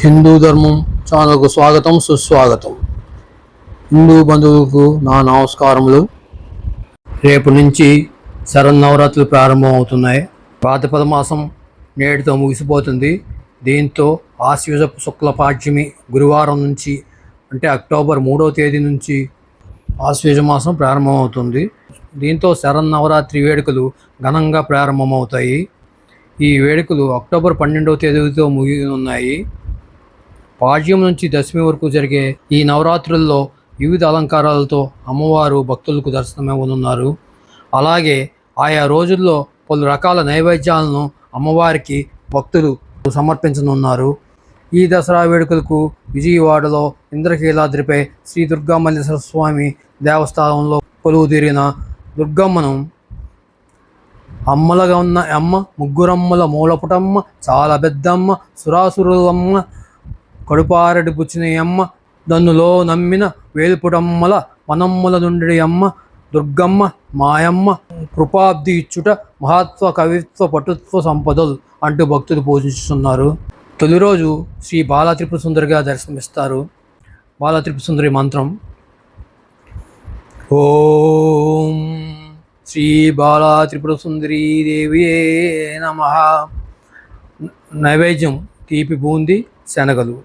హిందూ ధర్మం ఛానల్కు స్వాగతం సుస్వాగతం. హిందూ బంధువులకు నా నమస్కారములు. రేపు నుంచి శరన్నవరాత్రులు ప్రారంభం అవుతున్నాయి ప్రాతిపద మాసం నేటితో ముగిసిపోతుంది. దీంతో ఆశ్వజ శుక్లపాఠ్యమి గురువారం నుంచి అంటే అక్టోబర్ మూడవ తేదీ నుంచి ఆశ్వజ మాసం ప్రారంభమవుతుంది. దీంతో శరన్నవరాత్రి వేడుకలు ఘనంగా ప్రారంభమవుతాయి. ఈ వేడుకలు అక్టోబర్ పన్నెండవ తేదీతో ముగియనున్నాయి. పాడ్యం నుంచి దశమి వరకు జరిగే ఈ నవరాత్రుల్లో వివిధ అలంకారాలతో అమ్మవారు భక్తులకు దర్శనమివ్వనున్నారు. అలాగే ఆయా రోజుల్లో పలు రకాల నైవేద్యాలను అమ్మవారికి భక్తులు సమర్పించనున్నారు. ఈ దసరా వేడుకలకు విజయవాడలో ఇంద్రకీలాద్రిపై శ్రీ దుర్గామల్లేశ్వర స్వామి దేవస్థానంలో కొలువు తీరిన దుర్గమ్మను అమ్మలగా ఉన్న అమ్మ ముగ్గురమ్మల మూలపుటమ్మ చాలా పెద్దమ్మ సురాసురులమ్మ కడుపారడి పుచ్చిన అమ్మ దన్నులో నమ్మిన వేల్పుటమ్మల వనమ్మల నుండి అమ్మ దుర్గమ్మ మాయమ్మ కృపాబ్ది ఇచ్చుట మహత్వ కవిత్వ పటుత్వ సంపదలు అంటూ భక్తులు పూజిస్తున్నారు తొలి రోజు శ్రీ బాలా త్రిపుర సుందరిగా దర్శనమిస్తారు బాలా త్రిపుర సుందరి మంత్రం. ఓం శ్రీ బాలా త్రిపుర సుందరీ దేవియే నమ. నైవేద్యం తీపి బూంది శనగలు.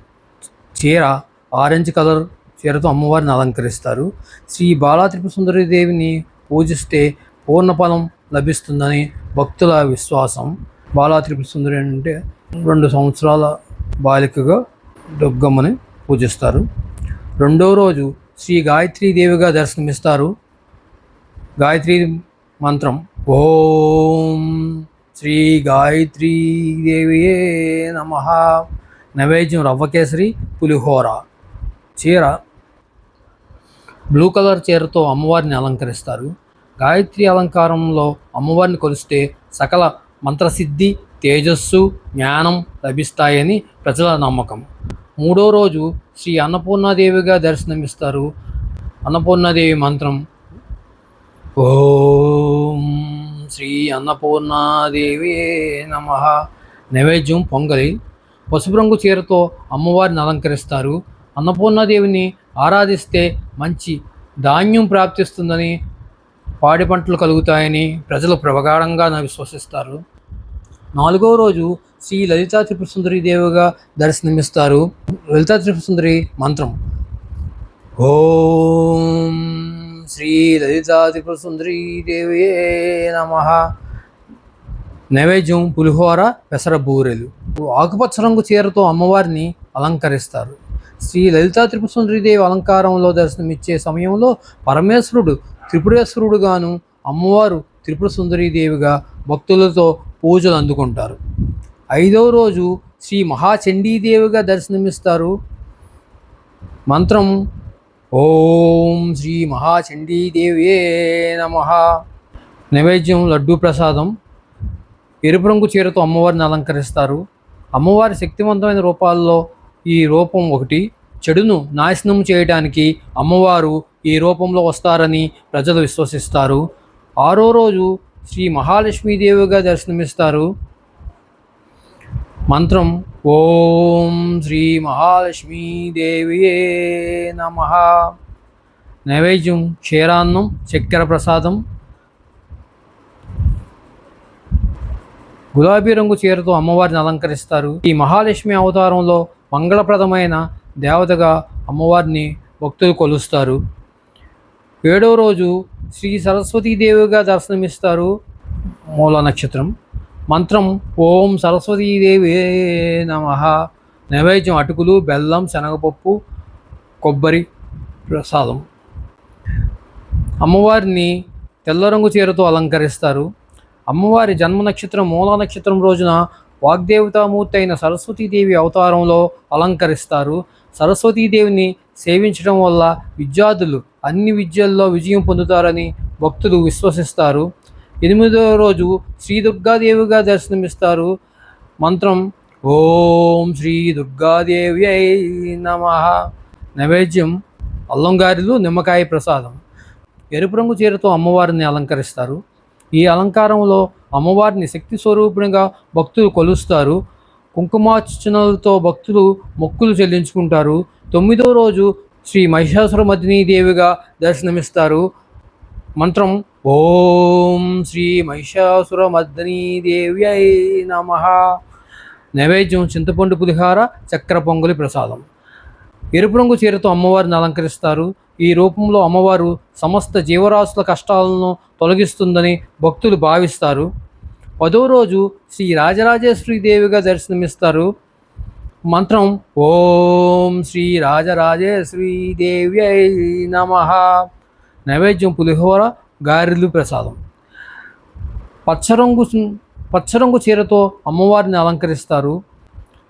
చీర ఆరెంజ్ కలర్ చీరతో అమ్మవారిని అలంకరిస్తారు. శ్రీ బాలాత్రిపుర సుందరి దేవిని పూజిస్తే పూర్ణఫలం లభిస్తుందని భక్తుల విశ్వాసం. బాలాత్రిపుర సుందరి అంటే రెండు సంవత్సరాల బాలికగా దుర్గమ్మని పూజిస్తారు. రెండో రోజు శ్రీ గాయత్రీ దేవిగా దర్శనమిస్తారు. గాయత్రి మంత్రం ఓం శ్రీ గాయత్రీ దేవియే నమ. నైవేద్యం రవ్వకేసరి పులిహోర. చీర. బ్లూ కలర్ చీరతో అమ్మవారిని అలంకరిస్తారు. గాయత్రి అలంకారంలో అమ్మవారిని కొలిస్తే సకల మంత్రసిద్ధి తేజస్సు జ్ఞానం లభిస్తాయని ప్రజల నమ్మకం. మూడో రోజు శ్రీ అన్నపూర్ణాదేవిగా దర్శనమిస్తారు. అన్నపూర్ణాదేవి మంత్రం ఓం శ్రీ అన్నపూర్ణాదేవి నమ. నైవేద్యం పొంగలి. పసుపు రంగు చీరతో అమ్మవారిని అలంకరిస్తారు. అన్నపూర్ణాదేవిని ఆరాధిస్తే మంచి ధాన్యం ప్రాప్తిస్తుందని పాడి పంటలు కలుగుతాయని ప్రజలు ప్రగాఢంగా విశ్వసిస్తారు. నాలుగో రోజు శ్రీ లలితా త్రిపురసుందరి దేవిగా దర్శనమిస్తారు. లలితా త్రిపురసుందరి మంత్రం. ఓం శ్రీ లలితా త్రిపురసుందరి దేవి దేవియే నమ. నైవేద్యం పులిహోర పెసర బూరెలు. ఆకుపచ్చ రంగు చీరతో అమ్మవారిని అలంకరిస్తారు. శ్రీ లలితా త్రిపుర సుందరి అలంకారంలో దర్శనమిచ్చే సమయంలో పరమేశ్వరుడు త్రిపురేశ్వరుడుగాను అమ్మవారు త్రిపుర సుందరీ దేవిగా భక్తులతో పూజలు అందుకుంటారు. ఐదవ రోజు శ్రీ మహాచండీదేవిగా దర్శనమిస్తారు. మంత్రం ఓం శ్రీ మహాచండీదేవియే నమ. నైవేద్యం లడ్డూ ప్రసాదం ఎరుపు రంగు చీరతో అమ్మవారిని అలంకరిస్తారు. అమ్మవారి శక్తివంతమైన రూపాల్లో ఈ రూపం ఒకటి. చెడును నాశనం చేయడానికి అమ్మవారు ఈ రూపంలో వస్తారని ప్రజలు విశ్వసిస్తారు. ఆరో రోజు శ్రీ మహాలక్ష్మీదేవిగా దర్శనమిస్తారు. మంత్రం ఓం శ్రీ మహాలక్ష్మీదేవియే నమ. నైవేద్యం క్షీరాన్నం చక్కెర ప్రసాదం గులాబీ రంగు చీరతో అమ్మవారిని అలంకరిస్తారు. ఈ మహాలక్ష్మి అవతారంలో మంగళప్రదమైన దేవతగా అమ్మవారిని భక్తులు కొలుస్తారు. ఏడో రోజు శ్రీ సరస్వతీదేవిగా దర్శనమిస్తారు మూల నక్షత్రం. మంత్రం ఓం సరస్వతీదేవి నమ. నైవేద్యం అటుకులు బెల్లం శనగపప్పు కొబ్బరి ప్రసాదం. అమ్మవారిని తెల్ల రంగు చీరతో అలంకరిస్తారు. అమ్మవారి జన్మ నక్షత్రం మూల నక్షత్రం రోజున వాగ్దేవతామూర్తి అయిన సరస్వతీదేవి అవతారంలో అలంకరిస్తారు. సరస్వతీదేవిని సేవించడం వల్ల విద్యార్థులు అన్ని విద్యల్లో విజయం పొందుతారని భక్తులు విశ్వసిస్తారు. ఎనిమిదవ రోజు శ్రీ దుర్గాదేవిగా దర్శనమిస్తారు. మంత్రం ఓం శ్రీ దుర్గాదేవి అయి నమ. నైవేద్యం అల్లంగారిలు నిమ్మకాయ ప్రసాదం. ఎరుపు రంగు చీరతో అమ్మవారిని అలంకరిస్తారు. ఈ అలంకారంలో అమ్మవారిని శక్తి స్వరూపిణిగా భక్తులు కొలుస్తారు. కుంకుమార్చనలతో భక్తులు మొక్కులు చెల్లించుకుంటారు. తొమ్మిదో రోజు శ్రీ మహిషాసుర దేవిగా దర్శనమిస్తారు. మంత్రం ఓం శ్రీ మహిషాసుర దేవి దేవ్యై నమ. నైవేద్యం చింతపండు పులిహార చక్ర పొంగలి ప్రసాదం. ఎరుపు రంగు చీరతో అమ్మవారిని అలంకరిస్తారు. ఈ రూపంలో అమ్మవారు సమస్త జీవరాశుల కష్టాలను తొలగిస్తుందని భక్తులు భావిస్తారు. పదో రోజు శ్రీ రాజరాజేశ్వరి దేవిగా దర్శనమిస్తారు. మంత్రం ఓం శ్రీ రాజరాజేశ్వరి దేవ్యై నమ. నైవేద్యం పులిహోర గారెలు ప్రసాదం. పచ్చరంగు పచ్చరంగు చీరతో అమ్మవారిని అలంకరిస్తారు.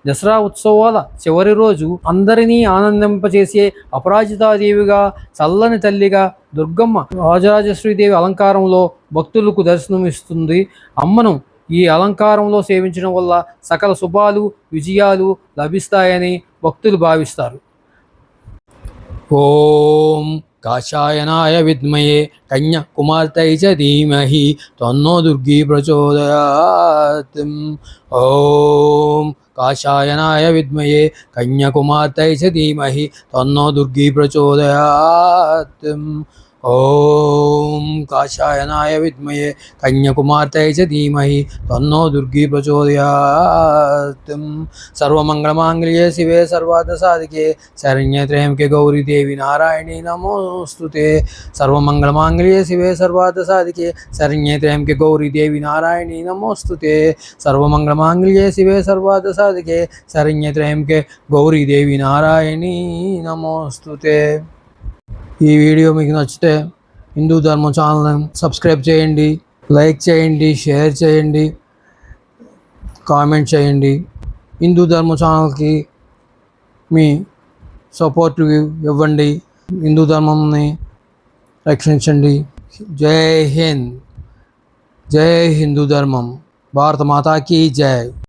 దసరా ఉత్సవాల చివరి రోజు అందరినీ ఆనందింపచేసే అపరాజితాదేవిగా చల్లని తల్లిగా దుర్గమ్మ రాజరాజశ్రీదేవి అలంకారంలో భక్తులకు దర్శనమిస్తుంది. అమ్మను ఈ అలంకారంలో సేవించడం వల్ల సకల శుభాలు విజయాలు లభిస్తాయని భక్తులు భావిస్తారు. ఓం కాషాయనాయ విద్మయే కన్య కుమార్తె చ ధీమహి తన్నో దుర్గి ప్రచోదయాత్. ఓం కాషాయనాయ విద్మయే కన్యకుమార్తె చ ధీమహి తన్నో దుర్గి ప్రచోదయాత్ ओम काशायनाय विद्महे कन्याकुमार्तये च धीमहि तन्नो दुर्गी प्रचोदयात्। सर्वमङ्गलमाङ्गल्ये शिवे सर्वार्थसाधिके शरण्यत्रयम्के गौरीदेवी नारायणी नमोऽस्तु ते। सर्वमङ्गलमाङ्गल्ये शिवे सर्वार्थसाधिके शरण्यत्रयम्के गौरीदेवी नारायणी नमोऽस्तु ते। सर्वमङ्गलमाङ्गल्ये शिवे सर्वार्थसाधिके शरण्यत्रयम्के गौरीदेवी नारायणी नमोस्तुते ఈ వీడియో మీకు నచ్చితే హిందూ ధర్మం ఛానల్ని సబ్స్క్రైబ్ చేయండి లైక్ చేయండి షేర్ చేయండి కామెంట్ చేయండి. హిందూ ధర్మ ఛానల్కి మీ సపోర్ట్ ఇవ్వండి. హిందూ ధర్మంని రక్షించండి. జై హింద్. జై హిందూ ధర్మం. భారత మాతాకి జై.